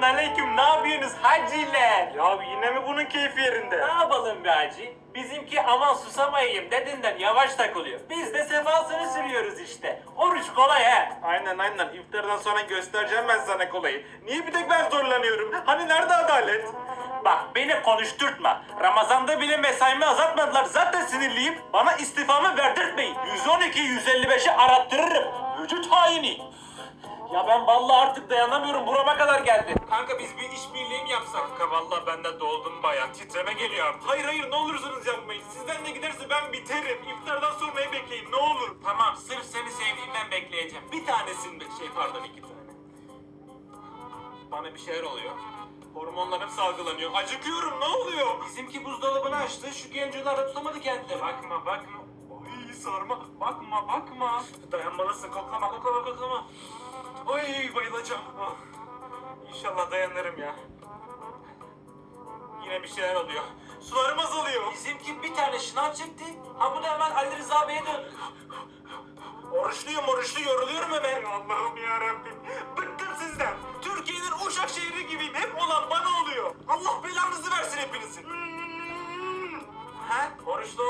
ne yapıyorsunuz haciler? Ya yine mi bunun keyfi yerinde? Ne yapalım be hacı? Bizimki aman susamayayım dediğinden yavaş takılıyor. Biz de sefasını sürüyoruz işte. Oruç kolay he. Aynen aynen iftardan sonra göstereceğim ben sana kolayı. Niye bir tek ben zorlanıyorum? Hani nerede adalet? Bak beni konuşturtma. Ramazan'da bile mesaimi azaltmadılar. Zaten sinirliyim. Bana istifamı verdirtmeyin. 112 155'i arattırırım. Vücut haini. Ya ben vallahi artık dayanamıyorum. Burama kadar geldi. Kanka biz bir işbirliği mi yapsak? Kanka vallahi ben de doldum bayağı. Titreme geliyor artık. Hayır hayır ne olursunuz yapmayın. Sizden de giderse ben biterim. İftardan sonrayı bekleyin ne olur. Tamam sırf seni sevdiğimden bekleyeceğim. Bir tanesini şey pardon iki tane. Bana bir şeyler oluyor. Hormonlarım salgılanıyor. Acıkıyorum ne oluyor? Bizimki buzdolabını açtı. Şu gencolar da tutamadı kendileri. Bakma bakma. Ay sarma. Bakma bakma. Dayanmalısın koklama koklama koklama. Ay bayılacağım. Ah. İnşallah dayanırım ya. Yine bir şeyler oluyor. Sularım azalıyor. Bizimki bir tane şınav çekti. Ha bu da hemen Ali Rıza Bey'e döndü. Oruçluyum oruçlu yoruluyorum hemen. Allah'ım ya Rabbim. Bıktım sizden. Türkiye'nin Uşak şehri gibiyim. Hep olan bana oluyor. Allah belanızı versin hepinizin. Ha? Oruçlu